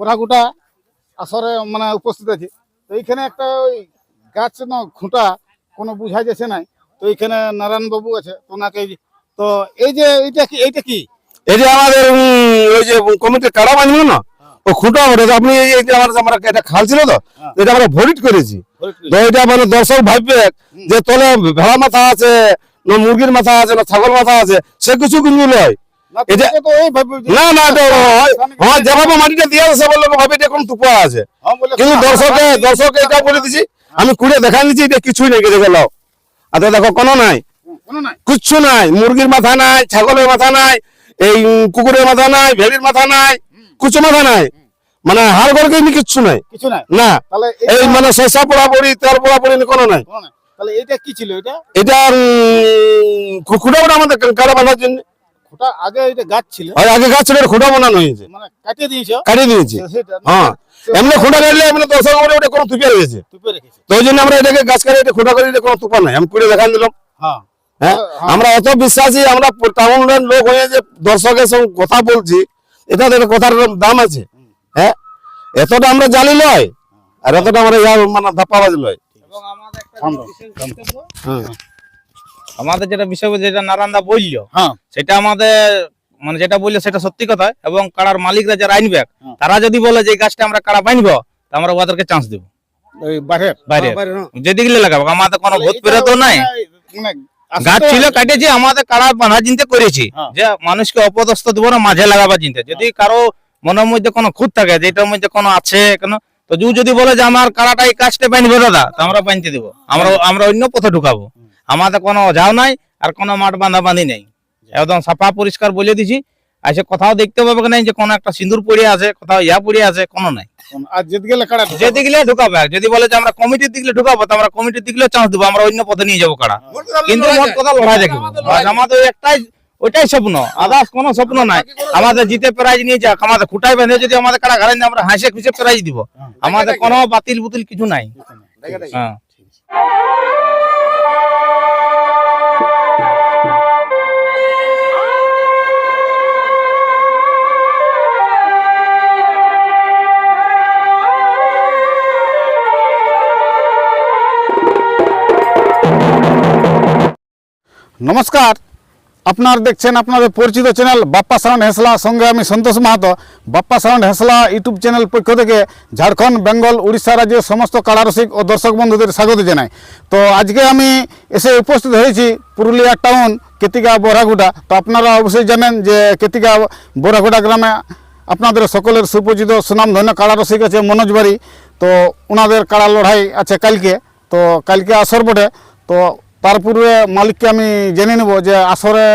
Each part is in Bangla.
বোরাগুটা আসরে মানে উপস্থিত আছে। তো এইখানে একটা ওই গাছ না খুঁটা কোনো বুঝা যাচ্ছে নাই। তো এইখানে নারায়ণ বাবু আছে ওনাকে তো এই যে এইটা কি এইটা কি? এই যে আমাদের ওই যে কমিটির কাড়া বাঁধলো না? ও খুঁটা ওঠে আপনি এই যে আমার আমার একটা খাল ছিল তো হ্যাঁ। এটা আমরা ভরিট করেছি। তো এটা মানে দর্শক ভাববে যে তলে ভেড়া মাথা আছে না মুরগির মাথা আছে না ছাগল মাথা আছে সে কিছু কিন্তু নয়। না, না এটা হয়- হয়। যেভাবে মাটিটা দিয়ে আছে বললে ভাবে এটা কোন টুপা আছে। হ্যাঁ, কিন্তু দর্শকে দর্শক এটা বলে দিছি আমি কুড়ে দেখাই নিচ্ছি এটা কিছুই নেই গেছে গেল দেখো কোনো নাই। কিচ্ছু নাই। মুরগির মাথা নাই ছাগলের মাথা নাই এই কুকুরের মাথা নাই ভেড়ির মাথা নাই কিছু মাথা নাই। মানে হাড় গড়কে এমনি কিচ্ছু নাই? কিছু নাই। না। এই মানে শসা পোড়া পড়ি তেল পোড়া পড়ি কোনো নাই। তাহলে এটা কি ছিল এটা? এটা ওটা আমাদের কাড়া বাঁধার জন্য। খুঁটা আগে এটা গাছ ছিল। আর আগে গাছ ছিল খুঁটা বানানো হয়েছে। মানে কাটিয়ে দিয়েছ। কাটিয়ে দিয়েছি। হ্যাঁ এমনি খুঁটা কাটলে এমনি দর্শক উপরে ওটা কোনো তুপে রয়েছে তুপে রেখেছে। তো ওই জন্য আমরা এটাকে গাছ কাটে এটা খুঁটা করে এটা কোনো তুপা নাই। আমি কুড়ে দেখান দিলাম। হ্যাঁ। হ্যাঁ আমরা অত বিশ্বাসী আমরা টাউনের লোক হয়ে যে দর্শকের সঙ্গে কথা বলছি এটা দেখে কথার দাম আছে। হ্যাঁ এতটা আমরা জানি লয় আর এতটা আমরা মানে ধাপ্পাবাজ লয়। এবং আমাদের একটা বিশেষ বক্তব্য, হ্যাঁ। আমাদের যেটা বিষয় যেটা নারায়ণদা বলল হ্যাঁ। সেটা আমাদের মানে যেটা বলল সেটা সত্যি কথা এবং কাড়ার মালিকরা যারা আইনবে হ্যাঁ। তারা যদি বলে যে গাছটা আমরা কাড়া বাঁধব তা আমরা ওদেরকে চান্স দেবো। বাইরে যেদিকে লাগাবো আমাদের কোনো ভূত নাই। গাছ ছিল কাটেছি আমাদের কাড়া বাঁধা চিন্তা করেছি। হ্যাঁ। যে মানুষকে অপদস্থ দেবো না মাঝে লাগাবার চিন্তা যদি কারও মনের মধ্যে কোনো খুঁত থাকে যে এটার মধ্যে কোনো আছে কেন তো যদি বলে যে আমার কাড়াটা এই কাজটা বাঁধবে দাদা তো আমরা বাঁধতে দেবো। আমরা আমরা অন্য পথে ঢুকাবো। আমাদের কোনো যাও নাই আর কোনো মাঠ বাঁধা বাঁধি নেই একদম সাফা পরিষ্কার বলে দিছি। আর সে কোথাও দেখতে পাবে নাই যে কোনো একটা সিঁদুর পড়ে আছে কোথাও ইয়া পড়ে আছে কোনো নাই। আর যদি গেলে ঢুকাবে? যদি বলে যে আমরা কমিটির দিকে ঢুকাবো তো আমরা কমিটির দিকে চান্স দেবো আমরা অন্য পথে নিয়ে যাব কাড়া। কিন্তু মোট কথা লড়াই দেখব বাস আমাদের একটাই ওইটাই স্বপ্ন। আদার্স কোনো স্বপ্ন নাই। আমাদের জিতে প্রাইজ নিয়ে যাক আমাদের খুঁটাই বেঁধে যদি আমাদের কারা নিয়ে আমরা হাসে খুশি প্রাইজ দিব। আমাদের কোনো বাতিল বুতিল কিছু নাই। হ্যাঁ। নমস্কার। আপনার দেখছেন আপনাদের পরিচিত চ্যানেল বাপ্পা সাউন্ড হেসলা। সঙ্গে আমি Santosh Mahato. Bappa sound হেসলা YouTube channel পক্ষ থেকে ঝাড়খণ্ড, বেঙ্গল, উড়িষ্যা রাজ্যের সমস্ত কালারসিক ও দর্শক বন্ধুদের স্বাগত জানাই। তো আজকে আমি এসে উপস্থিত হয়েছি পুরুলিয়া টাউন, কেতিকা বোরাগুটা তো আপনারা অবশ্যই জানেন যে কেতিকা বোরাগুটা গ্রামে আপনাদের সকলের সুপরিচিত সুনামধন্য কাড়া রসিক আছে মনোজ বাড়ি। তো ওনাদের কাড়া লড়াই আছে কালকে। তো কালকে আসর বটে। তো তার পূর্বে মালিককে আমি জেনে নেব যে আসরে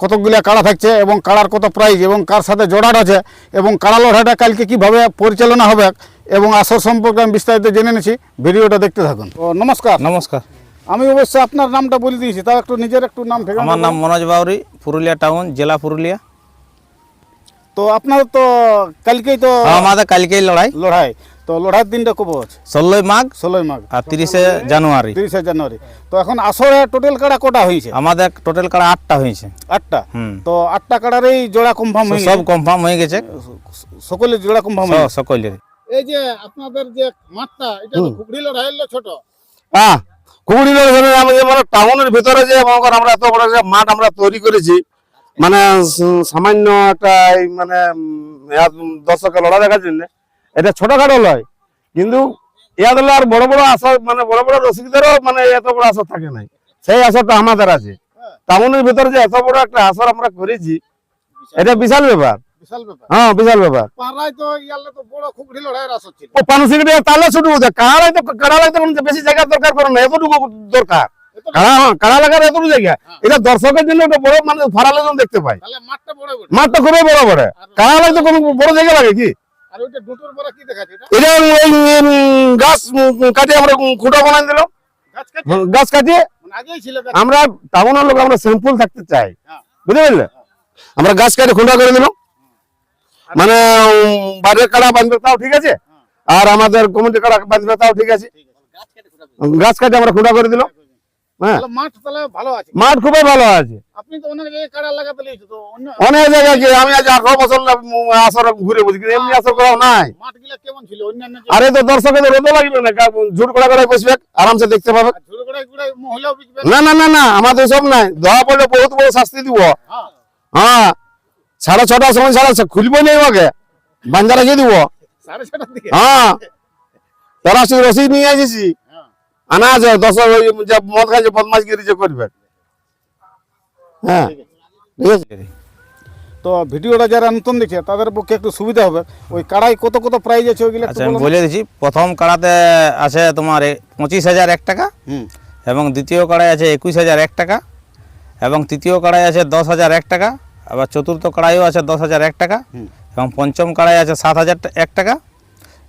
কতকগুলো কাড়া থাকছে এবং কাড়ার কত প্রাইজ এবং কার সাথে জোড়াট আছে এবং কাড়া লড়াইটা কালকে কীভাবে পরিচালনা হবে এবং আসর সম্পর্কে আমি বিস্তারিত জেনে নিছি ভিডিওটা দেখতে থাকুন। ও নমস্কার। নমস্কার। আমি অবশ্যই আপনার নামটা বলে দিয়েছি তাও একটু নিজের একটু নাম আমার নাম মনোজ বাউরি পুরুলিয়া টাউন জেলা পুরুলিয়া। তো আপনার তো কালকেই তো আমাদের কালকেই লড়াই। লড়াই। তো লড়াইয়ের দিনটা কবে আছে ষোলোই মাঘ ষোলোই মাঘ। আর তিরিশে জানুয়ারি। তিরিশে জানুয়ারি। তো এখন আসরে টোটাল কাড়া কটা হয়েছে? আমাদের টোটাল কাড়া আটটা হয়েছে। আটটা? তো আটটা কাড়ারই জোড়া কনফার্ম হয়ে সব কনফার্ম হয়ে গেছে। সকলের জোড়া কনফার্ম হয়ে গেছে? সকলের এই যে আপনাদের যে মাঠটা এটা তো খুবড়ি লড়াই হলো ছোট। হ্যাঁ কুড়ি আমাদের মানে টাউনের ভিতরে যে আমরা এত বড় যে মাঠ আমরা তৈরি করেছি মানে সামান্য একটা মানে দর্শকের লড়া দেখার জন্য। এটা ছোটখাটো লয় কিন্তু ইয়াদ আর বড় বড় আশা মানে বড় বড় রসিকদেরও মানে এত বড় আশা থাকে নাই। সেই আশাটা আমাদের আছে। টাউনের ভিতরে যে এত বড় একটা আসর আমরা করেছি এটা বিশাল ব্যাপার। হ্যাঁ বিশাল ব্যাপার। ও তাহলে ছোট বোঝা কাড়াই তো কাড়ালাই তো বেশি জায়গা দরকার করে না এতটুকু দরকার। কাড়া হ্যাঁ, লাগার এতটুকু জায়গা? এটা দর্শকের জন্য একটা বড় মানে দেখতে পায়। মাঠটা খুবই বড় বড় কাড়া লাগতে কোনো বড় জায়গা লাগে কি? এটা? গাছ কাটিয়ে আমরা খুঁটা বানাই দিলাম। গাছ কাটে কাটিয়ে? মানে ছিল গাছ। আমরা টাউনের লোক আমরা সিম্পল থাকতে চাই। হ্যাঁ। বুঝতে পারলে? আমরা গাছ কাটে খুঁটা করে দিলাম। মানে বাইরের কাড়া বাঁধবে তাও ঠিক আছে? আর আমাদের কমিটি কাড়া বাঁধবে তাও ঠিক আছে। গাছ কাটে আমরা খুঁটা করে দিলাম। হ্যাঁ মাঠ আছে। মাঠ খুবই ভালো আছে। অনেক জায়গায় গিয়ে আমি আজ আঠারো বছর আসর ঘুরে বুঝি এমনি আসর করাও নাই। আরে তো দর্শকের রোদও লাগবে না ঝুট করা করে বসবে আরামসে দেখতে পাবে। না? না না না আমাদের সব নাই। ধরা পড়লে বহুত বড় শাস্তি দিব। হ্যাঁ। হ্যাঁ সাড়ে ছটার সময় সাড়ে খুলবো নেই ওকে বাঞ্জা রেখে দিব। হ্যাঁ। তোরা রসিদ নিয়ে আসিছি হ্যাঁ আনা আছে দশ ওই যে মদ খাইছে বদমাস গিরি যে করবে। হ্যাঁ ঠিক আছে তো ভিডিওটা যারা নতুন দেখছে তাদের পক্ষে একটু সুবিধা হবে। ওই কাড়াই কত কত প্রাইজ আছে ওইগুলো আচ্ছা আমি বলে দিচ্ছি প্রথম কাড়াতে আছে তোমার পঁচিশ হাজার এক টাকা এবং দ্বিতীয় কড়াই আছে একুশ হাজার এক টাকা এবং তৃতীয় কড়াই আছে দশ হাজার এক টাকা আবার চতুর্থ কড়াইও আছে দশ হাজার এক টাকা এবং পঞ্চম কড়াই আছে সাত হাজার এক টাকা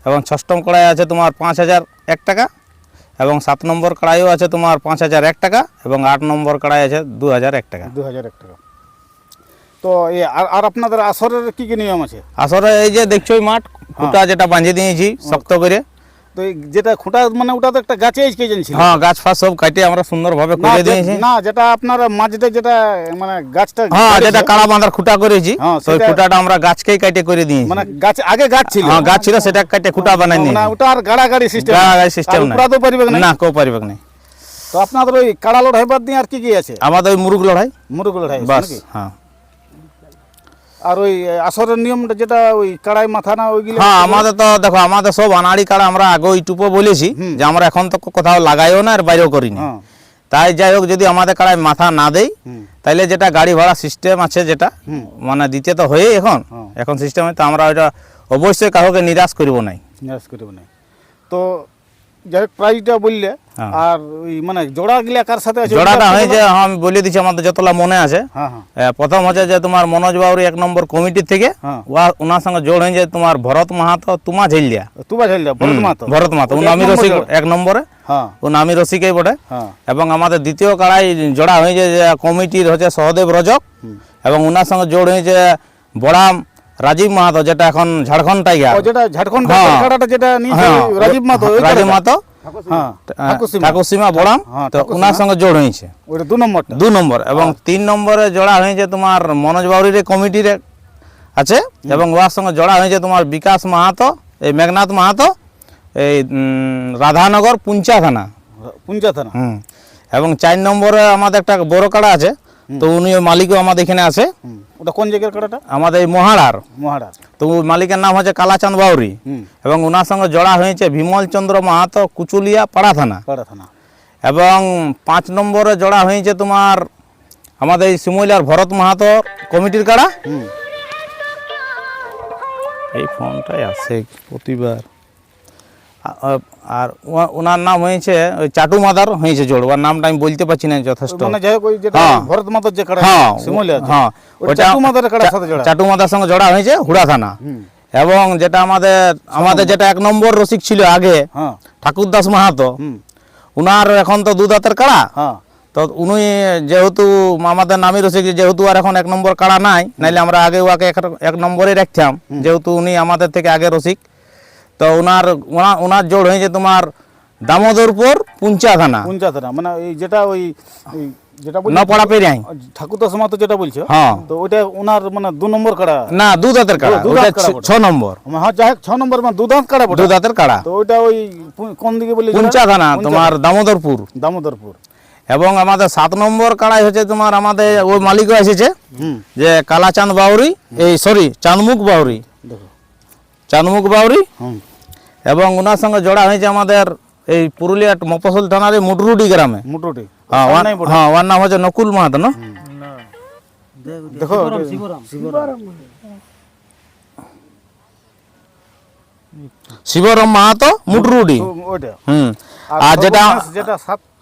এবং ষষ্ঠম কড়াই আছে তোমার পাঁচ হাজার এক টাকা এবং সাত নম্বর কড়াইও আছে তোমার পাঁচ হাজার এক টাকা এবং আট নম্বর কড়াই আছে দু হাজার এক টাকা। দু হাজার এক টাকা। তো এই আর আপনাদের আসরের কি কি নিয়ম আছে? আসরে এই যে দেখছ মাঠ ওটা যেটা বাঁধিয়ে দিয়েছি শক্ত করে। তো যেটা খুঁটা মানে ওটা তো একটা গাছে কে ছিল। হ্যাঁ গাছ ফাছ সব কাটে আমরা সুন্দরভাবে না, করে দিয়েছি। না যেটা আপনার মাঝটা যেটা মানে গাছটা হ্যাঁ যেটা কাড়া বাঁধার খুঁটা করেছি হ্যাঁ, খুঁটাটা আমরা গাছকেই কাটে করে দিয়েছি। মানে গাছ আগে গাছ ছিল। হ্যাঁ গাছ ছিল সেটা কাটে খুঁটা বানাই মানে নিয়েছি। ওটা আর গাড়াগাড়ি সিস্টেম গাড়াগাড়ি। তো পারবে না না কেউ পারবে না তো আপনাদের ওই কাড়া লড়াই বাদ দিয়ে আর কি কি আছে? আমাদের ওই মুরুগ লড়াই। মুরগ লড়াই বাস হ্যাঁ। আর ওই আসরের নিয়মটা যেটা ওই কাড়াই মাথা না ওইগুলো হ্যাঁ আমাদের তো দেখো আমাদের সব আনাড়ি কাড়া আমরা আগে ইউটিউবে বলেছি যে আমরা এখন তো কোথাও লাগাইও না আর বাইরেও করি না হ্যাঁ। তাই যাই হোক যদি আমাদের কাড়ায় মাথা না দেই। তাইলে যেটা গাড়ি ভাড়া সিস্টেম আছে যেটা মানে দিতে তো হয়ে এখন। হ্যাঁ। এখন সিস্টেমে তো আমরা ওইটা অবশ্যই কাউকে নিরাশ করব নাই। নিরাশ করবে না তো যাই হোক প্রাইজটা বললে হ্যাঁ। আর ওই মানে জোড়া গিলা কার সাথে আছে? জোড়াটা ওইগুলা হয় আমি বলে দিচ্ছি আমাদের যতলা মনে আছে। হ্যাঁ প্রথম হচ্ছে যে তোমার মনোজ বাবুরি এক নম্বর থেকে। ওনার সঙ্গে জোড় হয়েছে তোমার ভরত মাহাতো তুমা ঝেলিয়া ভরত মাহাতো। নামি রসিক এক নম্বরে। ও নামি রসিকেই বটে। এবং আমাদের দ্বিতীয় কাড়াই জোড়া হয়েছে যে কমিটির হচ্ছে সহদেব রজক এবং ওনার সঙ্গে জোড় হয়েছে বড়াম রাজীব মাহাতো যেটা এখন ঝাড়খণ্ড টাইগার। যেটা ঝাড়খণ্ড হ্যাঁ। যেটা হ্যাঁ। রাজীব ওই রাজীব মাহাতো। হ্যাঁ। ঠাকুরসীমা। বড়াম। তো ওনার সঙ্গে জোড় হয়েছে। দু নম্বর। এবং তিন নম্বরে জোড়া হয়েছে তোমার মনোজ বাউরির কমিটির আছে। এবং সঙ্গে জোড়া হয়েছে তোমার বিকাশ মাহাতো এই মেঘনাথ মাহাতো এই রাধানগর পুঞ্চা থানা। পুঞ্জা থানা। হুম। এবং চার নম্বরে আমাদের একটা বড় কাড়া আছে। তো উনি মালিকও আমাদের এখানে আছে। ওটা কোন জায়গার কাড়াটা আমাদের এই মহাড়ার। মহারাজ তো মালিকের নাম হচ্ছে কালাচাঁদ বাউরি। এবং ওনার সঙ্গে জোড়া হয়েছে বিমল চন্দ্র মাহাতো কুচুলিয়া পাড়া থানা। কাড়া থানা। এবং পাঁচ নম্বরে জড়া হয়েছে তোমার আমাদের এই শিমুলিয়ার ভরত মাহাতো কমিটির কাড়া। এই ফোনটাই আছে প্রতিবার। আর ওনার নাম হয়েছে ওই চাটু মাদার হয়েছে জোড় ওর নামটা আমি বলতে পারছি না যথেষ্ট। মানে যাই হোক যেটা হ্যাঁ। ভরত মাতর যে কাড়া হ্যাঁ হ্যাঁ। ওটা চাটু মাদারের কাড়ার সাথে জোড়া। চাটু মাদার সঙ্গে জোড়া হয়েছে হুড়া থানা। এবং যেটা আমাদের আমাদের যেটা এক নম্বর রসিক ছিল আগে ঠাকুরদাস মাহাতো। উনার এখন তো দু দাঁতের কাড়া। তো উনি যেহেতু আমাদের নামি রসিক যেহেতু আর এখন এক নম্বর কাড়া নাই নাইলে আমরা আগে এক- এক নম্বরে রাখতাম। যেহেতু উনি আমাদের থেকে আগে রসিক তো ওনার ওনার জোড় হয়েছে তোমার দামোদরপুর পুঞ্চা থানা পুঞ্জা থানা মানে এই যেটা ওই যেটা নপড়া পেরিয়াই। মাতো যেটা বলছো? হ্যাঁ। তো ওইটা ওনার মানে দু নম্বর কাড়া? না দু দাঁতের কাড়া। ওটা ছ- নম্বর। হ্যাঁ যাই ছ নম্বর মানে দু দাঁত কাড়া বটে। দু দাঁতের কাড়া। তো ওই কোন দিকে বলি পুঞ্চা তোমার দামোদরপুর। দামোদরপুর। এবং আমাদের সাত নম্বর কাড়াই হচ্ছে তোমার আমাদের ওই মালিকও এসেছে। যে কালাচাঁদ বাউরি এই সরি চাঁদমুখ বাউরি দেখো। চাঁদমুখ বাউরি হুম। এবং ওনার সঙ্গে জোড়া হয়েছে আমাদের এই পুরুলিয়া মফসল থানার মুটরুটি গ্রামে। মুটরুটি। হ্যাঁ ওয়ান- হ্যাঁ ওর নাম হচ্ছে নকুল মাহাতো না? দেখো শিবরাম মাহাতো মুটরুটি। হুম। আর যেটা যেটা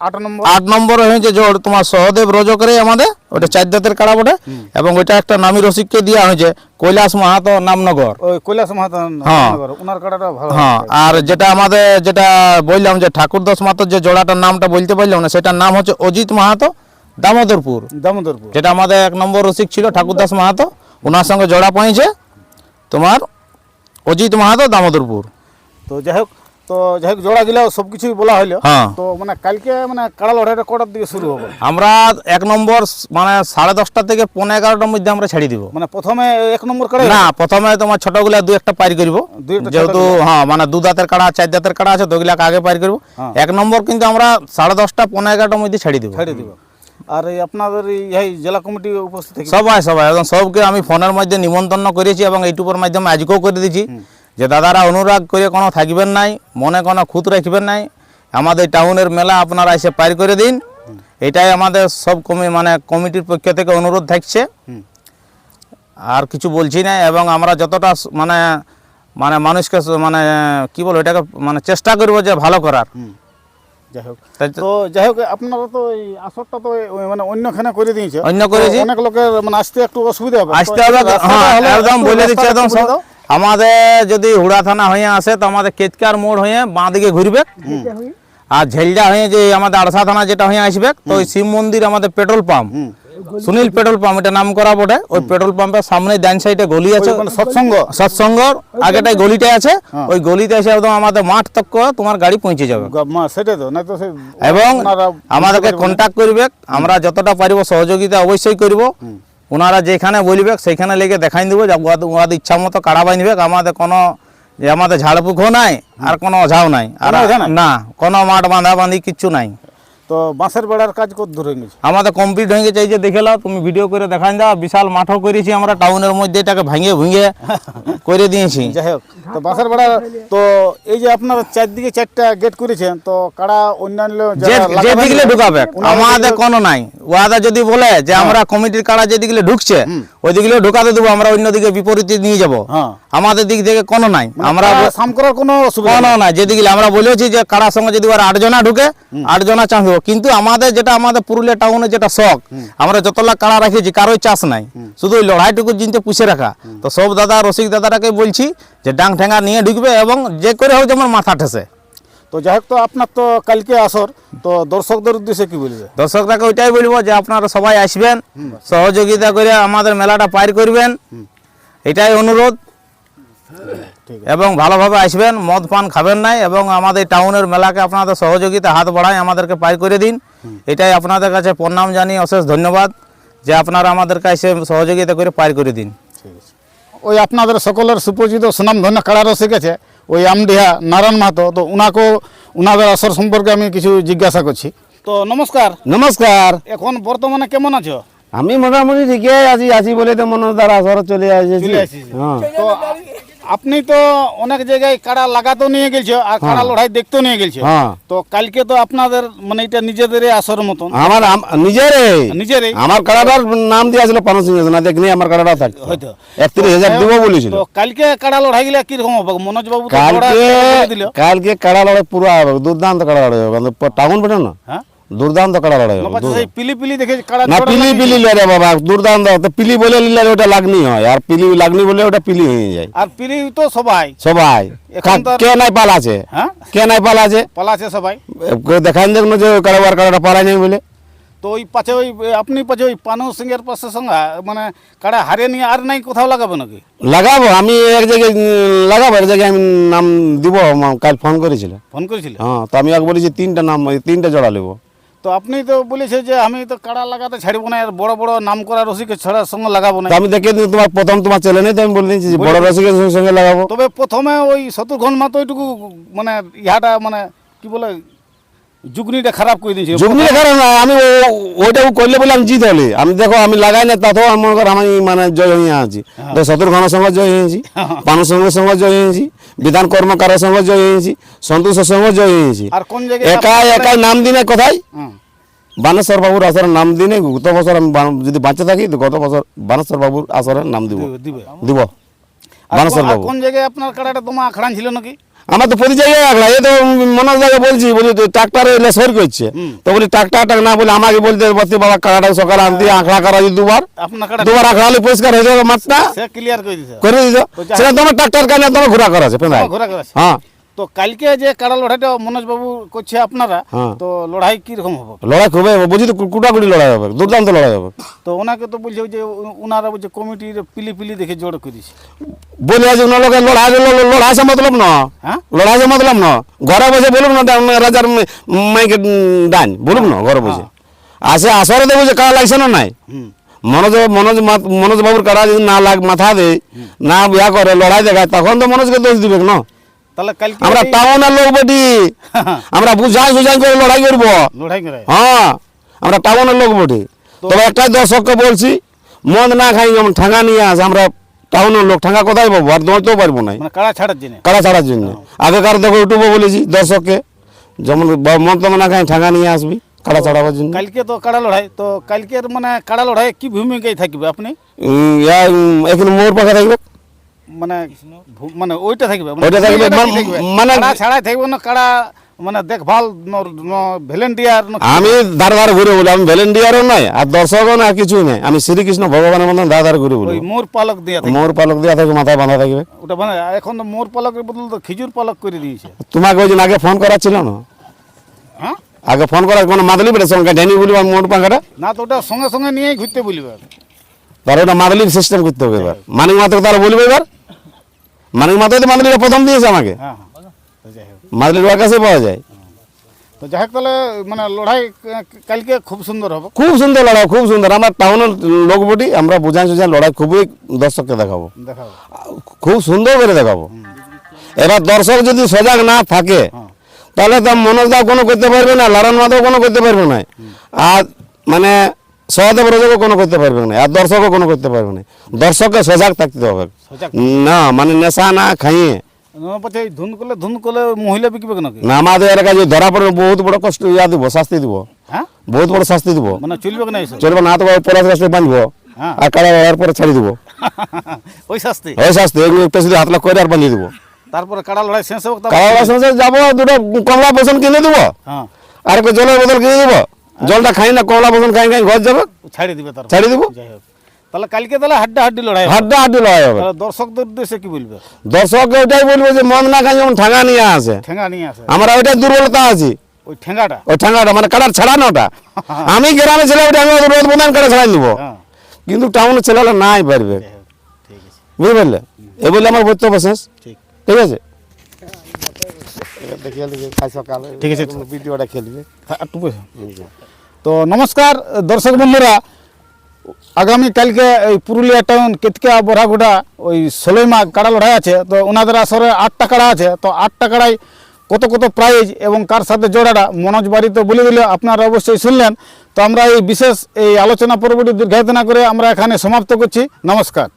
আট নম্বর। আট নম্বরে হয়েছে জোড় তোমার সহদেব রজকরে আমাদের ওটা চার দাঁতের কাড়া বটে এবং ওইটা একটা নামি রসিককে দেওয়া হয়েছে কৈলাস মাহাতো নামনগর। কৈলাস মাহাতো হ্যাঁ। ওনার কাড়াটা ভালো হ্যাঁ আর যেটা আমাদের যেটা বললাম যে ঠাকুরদাস মাহাতোর যে জোড়াটার নামটা বলতে পারলাম না সেটার নাম হচ্ছে অজিত মাহাতো দামোদরপুর। দামোদরপুর। যেটা আমাদের এক নম্বর রসিক ছিল ঠাকুরদাস মাহাতো ওনার সঙ্গে জোড়া পয়েছে তোমার অজিত মাহাতো দামোদরপুর। তো যাই হোক তো যাই জোড়া গিলাও সব কিছুই বলা হইল। হ্যাঁ। তো মানে কালকে মানে কাড়া লড়াইটা কটার দিকে শুরু হবে? আমরা এক নম্বর মানে সাড়ে দশটা থেকে পনেরো এগারোটার মধ্যে আমরা ছেড়ে দিব। মানে প্রথমে এক নম্বর কাড়া না প্রথমে তোমার ছোটগুলা দু একটা পারি করব। যেহেতু হ্যাঁ মানে দু দাঁতের কাড়া চার দাঁতের কাড়া আছে ওগুলাকে আগে পারি করব। হ্যাঁ। এক নম্বর কিন্তু আমরা সাড়ে দশটা পনেরো এগারোটার মধ্যে ছেড়ে দিব। ছেড়ে দিব। আর এই আপনাদের এই জেলা কমিটি উপস্থিত সবাই সবাই একদম সবকে আমি ফোনের মধ্যে নিমন্ত্রণ করেছি এবং ইউটিউবের মাধ্যমে আজকেও করে দিয়েছি। যে দাদারা অনুরাগ করে কোনো থাকবেন নাই মনে কোনো খুঁত রাখবেন নাই আমাদের টাউনের মেলা আপনারা এসে পার করে দিন। এটাই আমাদের সব কমি মানে কমিটির পক্ষ থেকে অনুরোধ থাকছে। আর কিছু বলছি না এবং আমরা যতটা মানে মানে মানুষকে মানে কি বলব এটাকে মানে চেষ্টা করব যে ভালো করার। যাই হোক। তো- যাই হোক আপনারা তো এই আসরটা তো মানে অন্যখানে করে দিয়েছে। অন্য করেছি। অনেক লোকের মানে আসতে একটু অসুবিধা হবে। আসতে হবে হ্যাঁ একদম বলে দিচ্ছি একদম আমাদের যদি হুড়া থানা হয়ে আসে তো আমাদের কেতকার মোড় হয়ে বাঁ দিকে ঘুরবে। আর ঝেলজা হয়ে যে আমাদের আড়সা থানা যেটা হয়ে আসবে তো ওই শিব মন্দির আমাদের petrol pump. Sunil petrol pump এটা নাম করা বটে। ওই পেট্রোল পাম্পের সামনে ডান সাইডে গলি আছে। সৎসঙ্গ? সৎসঙ্গ আগেটাই গলিটা আছে। ওই গলিতে এসে একদম আমাদের মাঠ তক তোমার গাড়ি পৌঁছে যাবে। তো না তো এবং আমাদেরকে কন্ট্যাক্ট করবে। আমরা যতটা পারিব সহযোগিতা অবশ্যই করব। ওনারা যেখানে বলবে সেইখানে লেগে দেখাই দেবো ওনাদের ইচ্ছা মতো কাড়া বাঁধবে আমাদের কোনো যে আমাদের ঝাড়ফুঁকও নাই আর কোনো অঝাও নাই আর? না কোনো মাঠ বাঁধা বাঁধি কিচ্ছু নাই তো বাঁশের বেড়ার কাজ কত দূর হয়ে গেছে? আমাদের কমপ্লিট হয়ে গেছে এই যে দেখে নাও তুমি ভিডিও করে দেখাই দাও বিশাল মাঠও করেছি আমরা টাউনের মধ্যে এটাকে ভেঙে ভেঙে করে দিয়েছি। যাই হোক তো বাঁশের বেড়া তো এই যে আপনারা চারদিকে চারটা গেট করেছেন তো কারা অন্যান্য যে দিকলে ঢুকাবে আমাদের কোনো নাই। ওয়াদা যদি বলে যে আমরা কমিটির কারা যে দিকলে ঢুকছে ওই দিকলে ঢুকাতে দেবো আমরা অন্য দিকে বিপরীতে নিয়ে যাব। হ্যাঁ। আমাদের দিক থেকে কোনো নাই। আমরা আমরা সাম করার কোনো অসুবিধা নাই। যেদিকে আমরা বলেছি যে কারার সঙ্গে যদি ওরা আটজনা ঢুকে আটজনা চাষ দেবো কিন্তু আমাদের যেটা আমাদের পুরুলিয়া টাউনে যেটা শখ আমরা যতলা কাড়া রাখেছি কারোই চাষ নাই। শুধু ওই লড়াইটুকু জিনতে পুষে রাখা। তো সব দাদা রসিক দাদাটাকে বলছি যে ডাং ঠেঙ্গা নিয়ে ঢুকবে এবং যে করে হোক যেমন মাথা ঠেসে। তো যাই হোক তো আপনার তো কালকে আসর তো দর্শকদের উদ্দেশ্যে কি বলবে? দর্শকরাকে ওইটাই বলব যে আপনারা সবাই আসবেন সহযোগিতা করে আমাদের মেলাটা পার করবেন। এটাই অনুরোধ। এবং ভালোভাবে আসবেন মদ পান খাবেন নাই এবং আমাদের টাউনের মেলাকে আপনাদের সহযোগিতা হাত বাড়ায় আমাদেরকে পার করে দিন। এটাই আপনাদের কাছে প্রণাম জানিয়ে অশেষ ধন্যবাদ যে আপনারা আমাদের কাছে সহযোগিতা করে পার করে দিন। ওই আপনাদের সকলের সুপরিচিত সুনামধন্য কাড়া রসিক আছে ওই আমডিহা নারায়ণ মাহাতো তো উনাকেও উনাদের আসর সম্পর্কে আমি কিছু জিজ্ঞাসা করছি। তো নমস্কার। নমস্কার। এখন বর্তমানে কেমন আছো? আমি মোটামুটি ঠিকই আছি আছি বলে তো মনে দ্বারা আসর চলে আসেছি। হ্যাঁ। তো আপনি তো অনেক জায়গায় কাড়া লাগাতেও নিয়ে গেছো আর কাড়া লড়াই দেখতেও নিয়ে গেছো হ্যাঁ। তো কালকে তো আপনাদের মানে এটা নিজেদের আসর মতন। আমার নিজের নিজের আমার কাড়াটার নাম দিয়ে আসলে পানস না দেখনি আমার কাড়াটা থাকতো হয়তো। একত্রিশ হাজার দিব বলেছিল। তো কালকে কাড়া লড়াই গেলে কীরকম হবে? মনোজ বাবু তো কালকে কালকে কাড়া লড়াই পুরো হবে দুর্দান্ত কাড়া লড়াই হবে। টাউন বেটে না হ্যাঁ। দুর্দান্ত কাড়া লড়াই হবে পিলি পিলি দেখে না পিলি। পিলি লড়ে বাবা দুর্দান্ত। তো পিলি বলে নিলে ওটা লাগনি হয় আর পিলি লাগনি বলে ওটা পিলি হয়ে যায়। আর পিলি তো সবাই। সবাই। কে নাই পাল আছে? হ্যাঁ? কে নাই পাল আছে? পালাছে সবাই। কেউ দেখান দেখুন যে কারোবার কারোটা পালাই নেই বলে। তো ওই পাশে ওই আপনি পাশে ওই পানু সিংয়ের পাশে সঙ্গে মানে কাড়া হারিয়ে নিয়ে আর নাই কোথাও লাগাবে নাকি? লাগাবো আমি এক জায়গায় লাগাবো এক জায়গায় আমি নাম দিব কাল ফোন করেছিল। ফোন করেছিল? হ্যাঁ তো আমি এক বলেছি তিনটা নাম তিনটা জোড়া নেব। তো আপনি তো বলেছে যে আমি তো কাড়া লাগাতে ছাড়বো না আর বড় বড় নাম করা রসিকের ছড়ার সঙ্গে লাগাবো না। আমি দেখে দিই তোমার প্রথম তোমার চ্যানেলে তো আমি বলে যে বড় রসিকের সঙ্গে- সঙ্গে লাগাবো। তবে প্রথমে ওই শত্রুঘ্ন মাতো ওইটুকু মানে ইহাটা মানে কি বলে যুগনিটা খারাপ করে দিয়েছিল যুগনি কারণ আমি ও- ওইটা করলে বলে আমি জিত হলে আমি দেখো আমি লাগাই না তাতেও আমি মনে করো আমি মানে জয় হয়ে আছি। তো শত্রুঘ্নের সঙ্গে জয় হয়েছি পানু সঙ্গের সঙ্গে জয় হয়েছি বিধান কর্মকারের সঙ্গে জয় হয়েছি সন্তোষের সঙ্গে জয় হয়েছি। আর কোন জায়গায় একাই একাই নাম দিনে কোথায়? বানেশ্বর বাবুর আসরের নাম দিনে গত বছর আমি যদি বাঁচে থাকি তো গত বছর বানেশ্বর বাবুর আসরের নাম দিব। দিবে, বানেশ্বর কোন- বাবু কোন জায়গায় আপনার কাড়াটা তোমার আখড়ান ছিল নাকি? আমার তো প্রতি জায়গায় রাখলা এই তো মনোজ জায়গায় বলছি বলি ট্রাক্টর এলে সর করছে। তো বলি ট্রাক্টার টাক না বলে আমাকে বলতে বলতে বাবা কাকাটা সকাল আনতে আঁকড়া করা দুবার। দুবার আঁকড়ালে পরিষ্কার হয়ে যাবে মাঠটা। ক্লিয়ার করে দিছে। করে সেটা তোমার ট্রাক্টার কানে তোমার ঘোরা করা আছে। হ্যাঁ। তো কালকে যে কাড়া লড়াইটা মনোজ বাবু করছে আপনারা হ্যাঁ। তো লড়াই কি রকম হবে? লড়াই খুবই হবে বুঝি তো কুটাকুটি লড়াই হবে দুর্দান্ত লড়াই হবে। তো ওনাকে তো বলছে যে উনারা বলছে কমিটির পিলি পিলি দেখে জোর করেছে বলে আছে ওনার লোকের লড়াই লড়াই আছে মতলব না। হ্যাঁ? লড়াই আছে মতলব না। ঘরে বসে বলুক না রাজার মাইকে ডান বলুক না ঘরে বসে। আসে আসরে দেবো যে কারা লাগছে না নাই? মনোজ মনোজ মনোজ বাবুর কারা যদি না লাগ মাথা দেয় না বিয়া করে লড়াই দেখায় তখন তো মনোজকে দোষ দিবে না। তাহলে কালকে আমরা টাউনের লোক বেটি। আমরা বুঝাই সুঝাই করে লড়াই করব। হ্যাঁ আমরা টাউনের লোক বটি। তবে একটাই দর্শককে বলছি মদ না খাই যেমন ঠাঙ্গা নিয়ে আসে আমরা টাউনের লোক। ঠাঙ্গা কোথায় পাবো? আর দৌড়তেও পারব না। মানে কাড়া ছাড়ার জন্য। কারা ছাড়ার জন্য। আগেকার দেখো ইউটিউবে বলেছি দর্শককে যেমন মদ তো না খাই ঠাঙ্গা নিয়ে আসবি কারা ছাড়াবার জন্য। কালকে তো কাড়া লড়াই তো কালকের মানে কাড়া লড়াই কি ভূমিকায় থাকবে আপনি? এখানে মোর পাখা থাকবে। মানে মানে ওইটা থাকবে ওইটা থাকবে, মান-? মানে- ছাড়াই থাকবে না কাড়া মানে দেখভাল ভলেন্টিয়ার আমি ধারে ধারে ঘুরে বলি আমি ভলেন্টিয়ারও নয় আর দর্শকও না কিছুই নয় আমি শ্রীকৃষ্ণ ভগবানের মতন ধারে ধারে ঘুরে বলি। মোর পালক দিয়া মোর পালক দেওয়া থাকবে মাথায় বাঁধা থাকবে। ওটা মানে এখন তো মোর পালকের বদল তো খিজুর পালক করে দিয়েছে। তোমাকে ওই দিন আগে ফোন করা ছিল না? হ্যাঁ? আগে ফোন করার কোনো মাদলি বেড়ে সঙ্গে ঢেনি বলি মোট পাখাটা না তো ওটা সঙ্গে সঙ্গে নিয়েই ঘুরতে বলবে। তার ওটা মাদলির সিস্টেম করতে হবে এবার। মানিক মাত্র তারা বলবে এবার? মানিক মাত্র তো মাদলিটা প্রথম দিয়েছে আমাকে। হ্যাঁ হ্যাঁ। মাদলির ওর কাছে পাওয়া যায়। তো যাই হোক তাহলে মানে লড়াই কালকে খুব সুন্দর হবে। খুব সুন্দর লড়াই খুব সুন্দর। আমরা টাউনের লোক বটি আমরা বুঝাই সুঝাই লড়াই খুবই দর্শককে দেখাবো। দেখাবো। খুব সুন্দর করে দেখাবো। এবার দর্শক যদি সজাগ না থাকে তাহলে তো মনোজদা কোনো করতে পারবে না লালন মাধব কোনো করতে পারবে না। আর মানে সহদেব রজকও কোনো করতে পারবে না আর দর্শকও কোনো করতে পারবে না। দর্শককে সজাগ থাকতে হবে। না মানে নেশা না খাইয়ে। ধুন করলে ধুন করলে মহিলা বিকবে নাকি না আমাদের এলাকায় যদি ধরা পড়ে বহুত বড় কষ্ট ইয়া দিব শাস্তি দিব। হ্যাঁ? বহুত বড় শাস্তি দিব। মানে চলবে না চলবে না তো পলাশ গাছটা বাঁধবো। হ্যাঁ। আর কারা পরে ছাড়ি দিব। ওই শাস্তি? ওই শাস্তি এগুলো একটা শুধু হাতলা করে আর বাঁধিয়ে দিব। তারপরে কাড়া লড়াই শেষ হোক তারপর- কারা সঙ্গে যাব দুটো কমলা পোষণ কিনে দেবো। হ্যাঁ। আর জলের বোতল কিনে দেবো। জলটা খাই না কলা পোষণ খাই খাই ঘর যাবে। ছাড়ি দিবে তারপর ছাড়ি দিব। তাহলে কালকে তাহলে হাড্ডা হাড্ডি লড়াই হাড্ডা হাড্ডি লড়াই হবে। দর্শকদের উদ্দেশ্যে কি বলবে? দর্শককে ওইটাই বলব যে মদ না খাই যেমন ঠাঙ্গা নিয়ে আসে। ঠেঙ্গা নিয়ে আসে। আমরা ওইটাই দুর্বলতা আছি। ওই ঠেঙ্গাটা? ওই ঠাঙ্গাটা মানে কালার ছাড়ানোটা। আমি গ্রামে ছেলে ওইটা আমি রোদ প্রদান করে ছাড়াই দিব হ্যাঁ। কিন্তু টাউনের ছেলেরা নাই পারবে। বুঝতে পারলে? এ বলে আমার বক্তব্য শেষ। ঠিক। ঠিক আছে? ঠিক আছে। ভিডিওটা খেলবে। হ্যাঁ। তো নমস্কার দর্শক বন্ধুরা আগামী কালকে এই পুরুলিয়া টাউন কেতকা বড়াগুড়া ওই ষোলোই মাঘ কাড়া লড়াই আছে তো ওনাদের আসরে আটটা কাড়া আছে তো আটটা কাড়াই কত কত প্রাইজ এবং কার সাথে জোড়াটা মনোজ বাড়ি তো বলে দিলে আপনারা অবশ্যই শুনলেন। তো আমরা এই বিশেষ এই আলোচনা পরবর্তী দীর্ঘায়িত না করে আমরা এখানে সমাপ্ত করছি। নমস্কার।